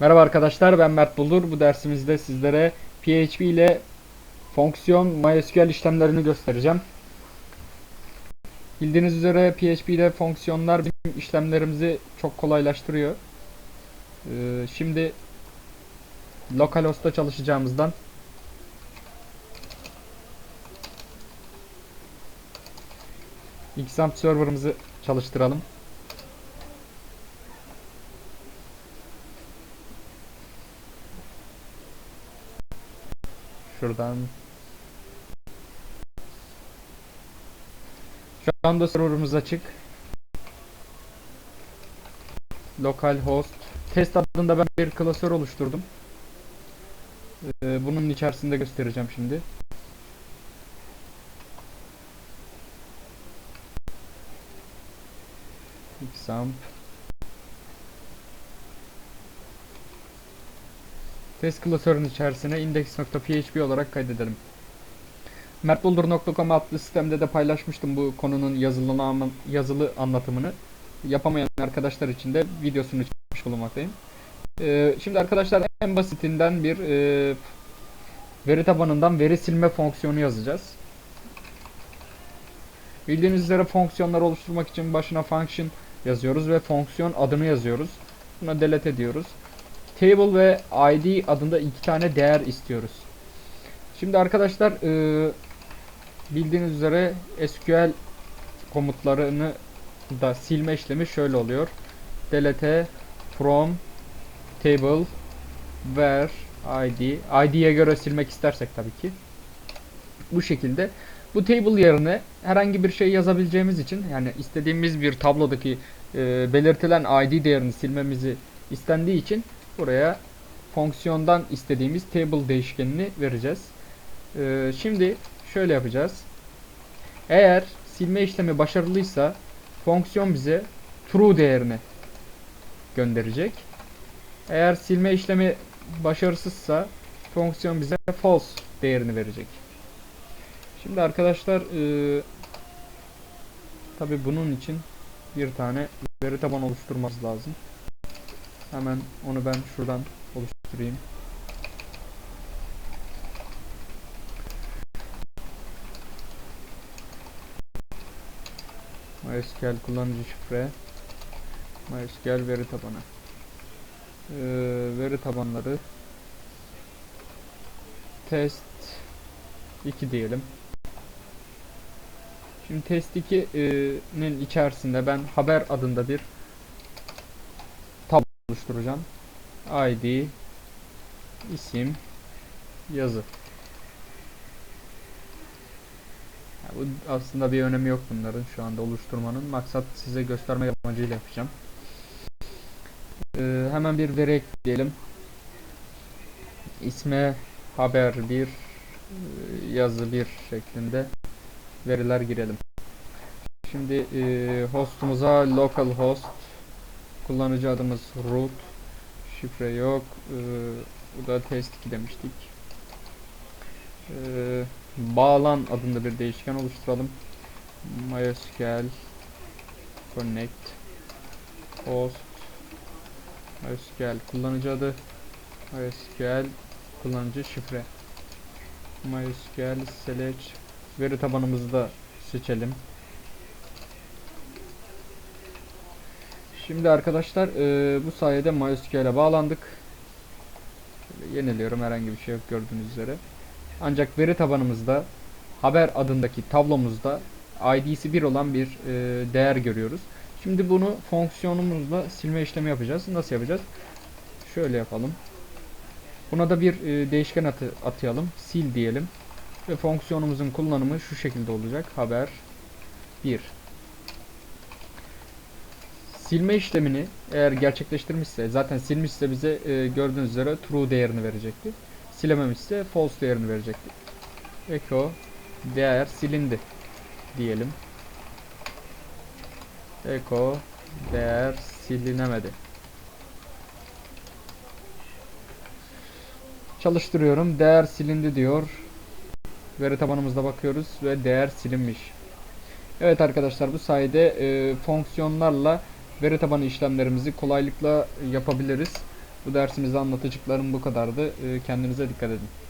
Merhaba arkadaşlar ben Mert Bulur. Bu dersimizde sizlere PHP ile fonksiyon MySQL işlemlerini göstereceğim. Bildiğiniz üzere PHP ile fonksiyonlar bizim işlemlerimizi çok kolaylaştırıyor. Ee, şimdi localhost'ta çalışacağımızdan XAMPP server'ımızı çalıştıralım. Şuradan. Şu anda serverımız açık. Localhost test adında ben bir klasör oluşturdum. Ee, bunun içerisinde göstereceğim şimdi. Xampp Test klasörünün içerisine index.php olarak kaydedelim. mertbuldur.com adlı sistemde de paylaşmıştım bu konunun yazılı, yazılı anlatımını. Yapamayan arkadaşlar için de videosunu çekmiş bulunmaktayım. Ee, şimdi arkadaşlar en basitinden bir e, veri tabanından veri silme fonksiyonu yazacağız. Bildiğiniz üzere fonksiyonlar oluşturmak için başına function yazıyoruz ve fonksiyon adını yazıyoruz. Buna delete ediyoruz table ve id adında iki tane değer istiyoruz. Şimdi arkadaşlar e, bildiğiniz üzere SQL komutlarını da silme işlemi şöyle oluyor. Delete from table where id id'ye göre silmek istersek tabii ki. Bu şekilde bu table yerine herhangi bir şey yazabileceğimiz için yani istediğimiz bir tablodaki e, belirtilen id değerini silmemizi istendiği için buraya fonksiyondan istediğimiz table değişkenini vereceğiz. Ee, şimdi şöyle yapacağız. Eğer silme işlemi başarılıysa fonksiyon bize true değerini gönderecek. Eğer silme işlemi başarısızsa fonksiyon bize false değerini verecek. Şimdi arkadaşlar e, tabi bunun için bir tane veri tabanı oluşturmamız lazım. Hemen onu ben şuradan oluşturayım. MySQL kullanıcı şifre. MySQL veri tabanı. Ee, veri tabanları. Test 2 diyelim. Şimdi test 2'nin içerisinde ben haber adında bir oluşturacağım. ID isim yazı. Ya bu aslında bir önemi yok bunların şu anda oluşturmanın. Maksat size gösterme amacıyla yapacağım. Ee, hemen bir veri ekleyelim. İsme haber bir yazı bir şeklinde veriler girelim. Şimdi e, hostumuza localhost Kullanıcı adımız root. Şifre yok. Ee, bu da test 2 demiştik. Ee, bağlan adında bir değişken oluşturalım. MySQL connect host MySQL kullanıcı adı MySQL kullanıcı şifre MySQL select veri tabanımızı da seçelim. Şimdi arkadaşlar e, bu sayede MySQL'e bağlandık. Şöyle yeniliyorum herhangi bir şey yok gördüğünüz üzere. Ancak veri tabanımızda haber adındaki tablomuzda ID'si 1 olan bir e, değer görüyoruz. Şimdi bunu fonksiyonumuzla silme işlemi yapacağız. Nasıl yapacağız? Şöyle yapalım. Buna da bir e, değişken atı, atayalım. Sil diyelim. Ve fonksiyonumuzun kullanımı şu şekilde olacak. Haber 1 silme işlemini eğer gerçekleştirmişse zaten silmişse bize e, gördüğünüz üzere true değerini verecekti. Silememişse false değerini verecekti. Echo değer silindi diyelim. Echo değer silinemedi. Çalıştırıyorum. Değer silindi diyor. Veri tabanımızda bakıyoruz ve değer silinmiş. Evet arkadaşlar bu sayede e, fonksiyonlarla veri tabanı işlemlerimizi kolaylıkla yapabiliriz. Bu dersimizde anlatacaklarım bu kadardı. Ee, Kendinize dikkat edin.